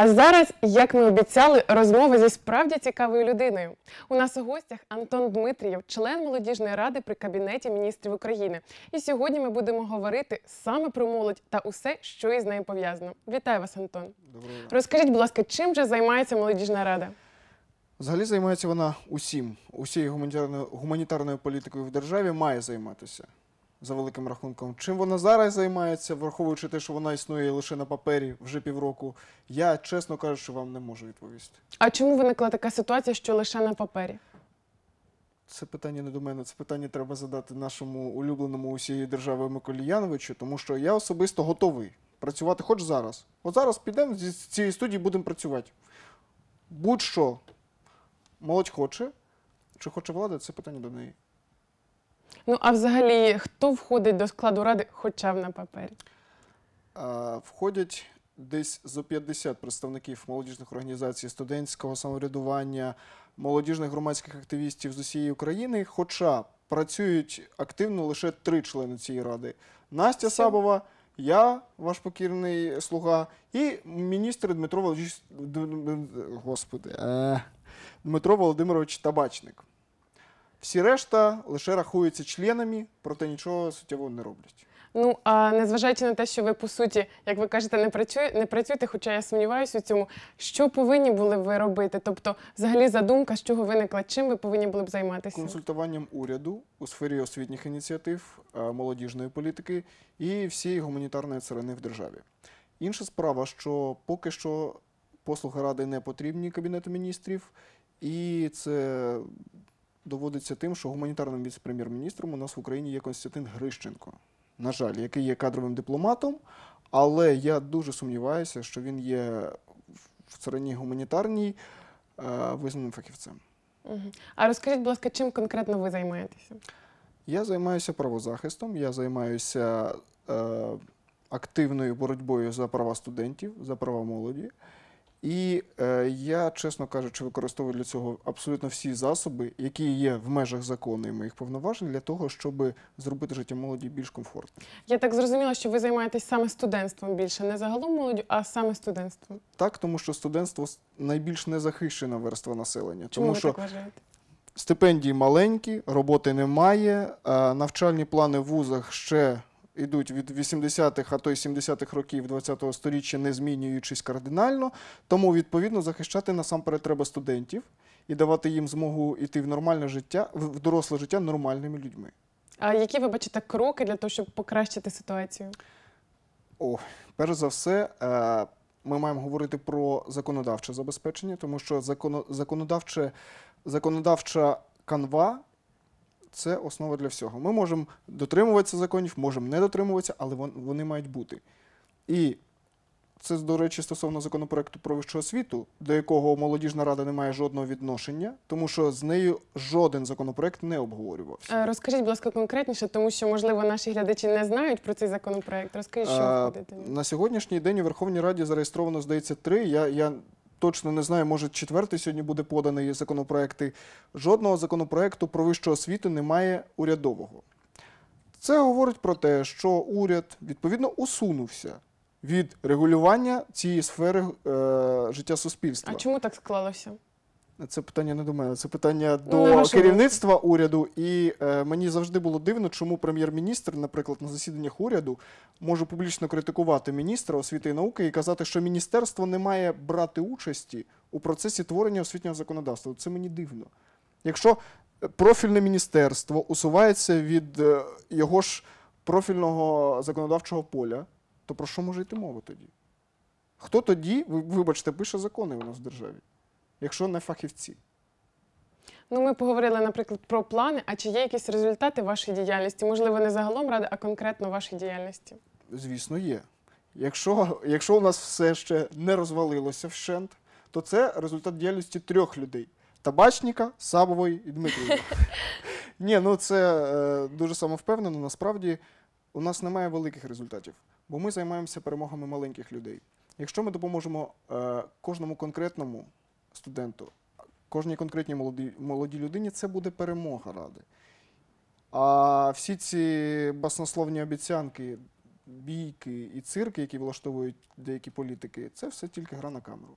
А зараз, як ми обіцяли, розмова зі справді цікавою людиною. У нас у гостях Антон Дмитрієв, член молодіжної ради при кабінеті міністрів України. І сьогодні ми будемо говорити саме про молодь та усе, що із нею пов'язано. Вітаю вас, Антон. Доброго. Розкажіть, будь ласка, чим же займається молодіжна рада? Взагалі займається вона усім, усією гуманітарною, гуманітарною політикою в державі має займатися за великим рахунком. Чим вона зараз займається, враховуючи те, що вона існує лише на папері вже півроку, я, чесно кажучи, вам не можу відповісти. А чому виникла така ситуація, що лише на папері? Це питання не до мене, це питання треба задати нашому улюбленому усієї держави Миколі Яновичу, тому що я особисто готовий працювати хоч зараз. От зараз підемо з цієї студії будемо працювати. Будь-що молодь хоче, чи хоче влада, це питання до неї. Ну а взагалі, хто входить до складу ради, хоча б на папері? А, Входять десь зо 50 представників молодіжних організацій, студентського самоврядування, молодіжних громадських активістів з усієї України, хоча працюють активно лише три члени цієї ради: Настя Сабова, я, ваш покірний слуга, і міністр Дмитро Володимирович, Господи, е, Дмитро Володимирович Табачник. Всі решта лише рахуються членами, проте нічого суттєвого не роблять. Ну а незважаючи на те, що ви по суті, як ви кажете, не працює, не працюєте, хоча я сумніваюся у цьому, що повинні були ви робити? Тобто, взагалі, задумка, з чого виникла, чим ви повинні були б займатися? консультуванням уряду у сфері освітніх ініціатив, е, молодіжної політики і всієї гуманітарної царини в державі. Інша справа, що поки що послуги ради не потрібні Кабінету міністрів, і це доводиться тим, що гуманітарним віце-прем'єр-міністром у нас в Україні є Константин Грищенко. На жаль, який є кадровим дипломатом, але я дуже сумніваюся, що він є в царині гуманітарній е, визнаним фахівцем. А розкажіть, будь ласка, чим конкретно ви займаєтеся? Я займаюся правозахистом, я займаюся е, активною боротьбою за права студентів, за права молоді. І е, я, чесно кажучи, використовую для цього абсолютно всі засоби, які є в межах закону і моїх повноважень, для того, щоб зробити життя молоді більш комфортним. Я так зрозуміла, що ви займаєтесь саме студентством більше, не загалом молоддю, а саме студентством. Так, тому що студентство найбільш незахищена верства населення, Чому тому ви що так вважаєте? Стипендії маленькі, роботи немає. Навчальні плани в вузах ще йдуть від 80-х, а то й 70-х років 20-го сторіччя, не змінюючись кардинально. Тому, відповідно, захищати насамперед треба студентів і давати їм змогу йти в нормальне життя, в доросле життя нормальними людьми. А які ви бачите кроки для того, щоб покращити ситуацію? О, перш за все, е, ми маємо говорити про законодавче забезпечення, тому що законо- законодавче, законодавча канва це основа для всього. Ми можемо дотримуватися законів, можемо не дотримуватися, але вон- вони мають бути. І це, до речі, стосовно законопроекту про вищу освіту, до якого молодіжна рада не має жодного відношення, тому що з нею жоден законопроект не обговорювався. Е, Розкажіть, будь ласка, конкретніше, тому що, можливо, наші глядачі не знають про цей законопроект. Розкажіть, що Е, входить. На сьогоднішній день у Верховній Раді зареєстровано, здається, три. Я, я точно не знаю, може четвертий сьогодні буде поданий законопроекти. Жодного законопроекту про вищу освіту немає урядового. Це говорить про те, що уряд відповідно усунувся від регулювання цієї сфери е, життя суспільства. А чому так склалося? Це питання не до мене, це питання Ну, до керівництва уряду. І е, мені завжди було дивно, чому прем'єр-міністр, наприклад, на засіданнях уряду може публічно критикувати міністра освіти і науки і казати, що міністерство не має брати участі у процесі творення освітнього законодавства. Це мені дивно. Якщо е, профільне міністерство усувається від е, його ж профільного законодавчого поля, то про що може йти мова тоді? Хто тоді, вибачте, пише закони у нас в державі? Якщо не фахівці. Ну, ми поговорили, наприклад, про плани. А чи є якісь результати вашої діяльності? Можливо, не загалом ради, а конкретно вашій діяльності? Звісно, є. Якщо, якщо у нас все ще не розвалилося вщент, то це результат діяльності трьох людей: табачника, Сабової і Дмитрієва. Ні, ну це е, дуже самовпевнено. Насправді у нас немає великих результатів, бо ми займаємося перемогами маленьких людей. Якщо ми допоможемо е, кожному конкретному студенту, кожній конкретній молодій, молодій людині, це буде перемога ради. А всі ці баснословні обіцянки, бійки і цирки, які влаштовують деякі політики, це все тільки гра на камеру.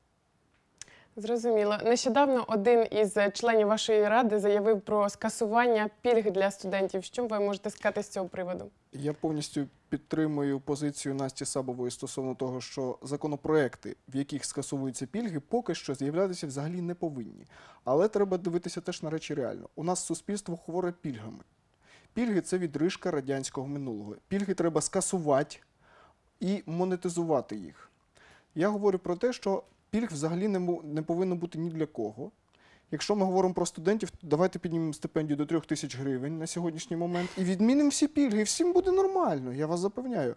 Зрозуміло. Нещодавно один із членів вашої ради заявив про скасування пільг для студентів. Що ви можете сказати з цього приводу? Я повністю підтримую позицію Насті Сабової стосовно того, що законопроекти, в яких скасовуються пільги, поки що з'являтися взагалі не повинні. Але треба дивитися теж на речі реально. У нас суспільство хворе пільгами. Пільги це відрижка радянського минулого. Пільги треба скасувати і монетизувати їх. Я говорю про те, що пільг взагалі не, повинно бути ні для кого. Якщо ми говоримо про студентів, то давайте піднімемо стипендію до 3 тисяч гривень на сьогоднішній момент і відмінимо всі пільги, і всім буде нормально, я вас запевняю.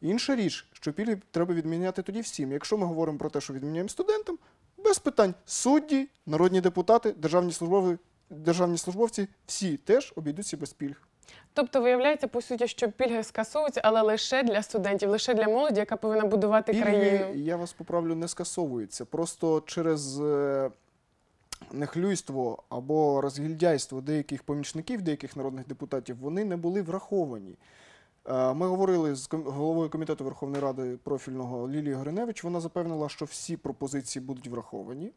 Інша річ, що пільги треба відміняти тоді всім. Якщо ми говоримо про те, що відміняємо студентам, без питань судді, народні депутати, державні службовці, державні службовці всі теж обійдуться без пільг. Тобто, виявляється, по суті, що пільги скасовуються, але лише для студентів, лише для молоді, яка повинна будувати Пільги, країну. я вас поправлю, не скасовуються. Просто через е, нехлюйство або розгільдяйство деяких помічників, деяких народних депутатів, вони не були враховані. Е, Ми говорили з головою комітету Верховної Ради профільного Лілією Гриневич. Вона запевнила, що всі пропозиції будуть враховані.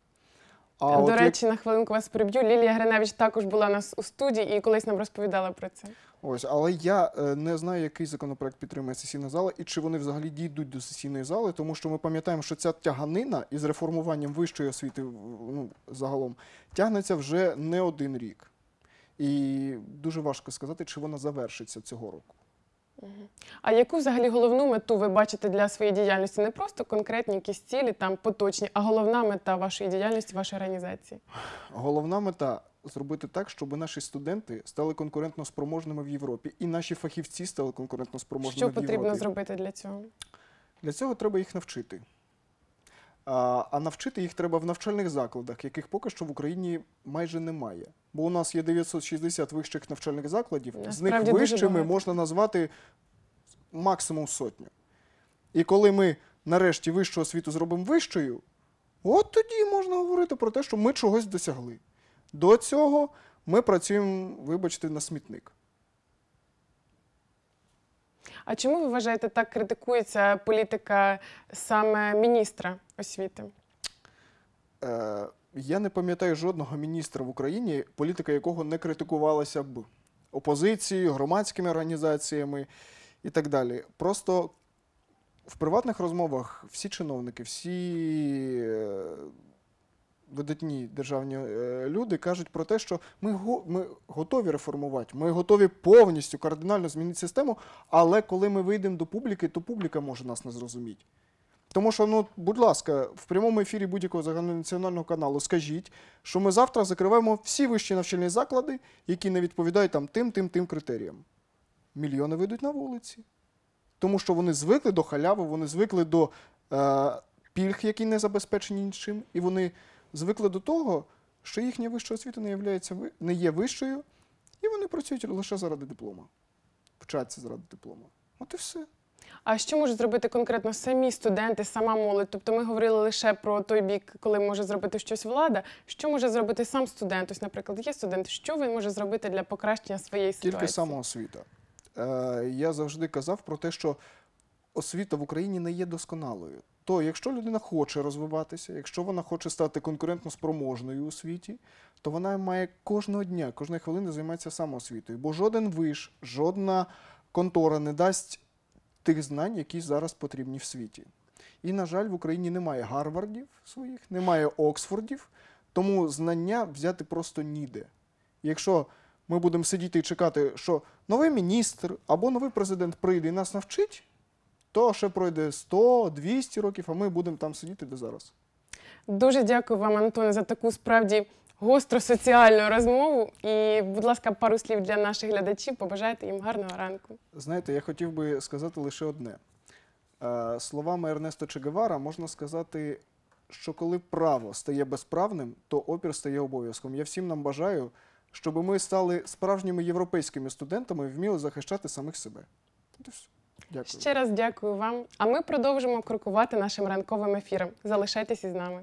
А До от як- речі, на хвилинку вас переб'ю. Лілія Гриневич також була у нас у студії і колись нам розповідала про це. Ось, але я е, не знаю, який законопроект підтримує сесійна зала і чи вони взагалі дійдуть до сесійної зали, тому що ми пам'ятаємо, що ця тяганина із реформуванням вищої освіти ну, загалом тягнеться вже не один рік. І дуже важко сказати, чи вона завершиться цього року. А яку взагалі головну мету ви бачите для своєї діяльності? Не просто конкретні якісь цілі, там поточні, а головна мета вашої діяльності, вашої організації? Головна мета зробити так, щоб наші студенти стали конкурентно спроможними в Європі, і наші фахівці стали конкурентно спроможними Що в Європі. потрібно зробити для цього? Для цього треба їх навчити. А, а навчити їх треба в навчальних закладах, яких поки що в Україні майже немає. Бо у нас є 960 вищих навчальних закладів, з них вищими можна назвати максимум сотню. І коли ми нарешті вищу освіту зробимо вищою, от тоді можна говорити про те, що ми чогось досягли. До цього ми працюємо, вибачте, на смітник. А чому ви вважаєте, так критикується політика саме міністра освіти? Е, я не пам'ятаю жодного міністра в Україні, політика якого не критикувалася б опозицією, громадськими організаціями і так далі. Просто в приватних розмовах всі чиновники, всі е, видатні державні е, люди кажуть про те, що ми, го- ми готові реформувати, ми готові повністю кардинально змінити систему, але коли ми вийдемо до публіки, то публіка може нас не зрозуміти. Тому що, ну, будь ласка, в прямому ефірі будь-якого загальнонаціонального каналу скажіть, що ми завтра закриваємо всі вищі навчальні заклади, які не відповідають там тим, тим, тим критеріям. Мільйони вийдуть на вулиці. Тому що вони звикли до халяви, вони звикли до е, пільг, які не забезпечені нічим, і вони звикли до того, що їхня вища освіта не, являється, не є вищою, і вони працюють лише заради диплома. Вчаться заради диплома. От і все. А що можуть зробити конкретно самі студенти, сама молодь? Тобто ми говорили лише про той бік, коли може зробити щось влада. Що може зробити сам студент? Ось, наприклад, є студент, що він може зробити для покращення своєї ситуації? Тільки самоосвіта. Е, я завжди казав про те, що освіта в Україні не є досконалою. То, якщо людина хоче розвиватися, якщо вона хоче стати конкурентно спроможною у світі, то вона має кожного дня, кожної хвилини займатися самоосвітою. Бо жоден виш, жодна контора не дасть тих знань, які зараз потрібні в світі. І, на жаль, в Україні немає Гарвардів своїх, немає Оксфордів, тому знання взяти просто ніде. Якщо ми будемо сидіти і чекати, що новий міністр або новий президент прийде і нас навчить, то ще пройде 100, 200 років, а ми будемо там сидіти де зараз. Дуже дякую вам, Антоне, за таку справді гостру соціальну розмову. І, будь ласка, пару слів для наших глядачів. Побажайте їм гарного ранку. Знаєте, я хотів би сказати лише одне. Е, Словами Ернесто Че Гевара можна сказати, що коли право стає безправним, то опір стає обов'язком. Я всім нам бажаю, щоб ми стали справжніми європейськими студентами і вміли захищати самих себе. Дякую. Ще раз дякую вам. А ми продовжимо крокувати нашим ранковим ефіром. Залишайтесь із нами.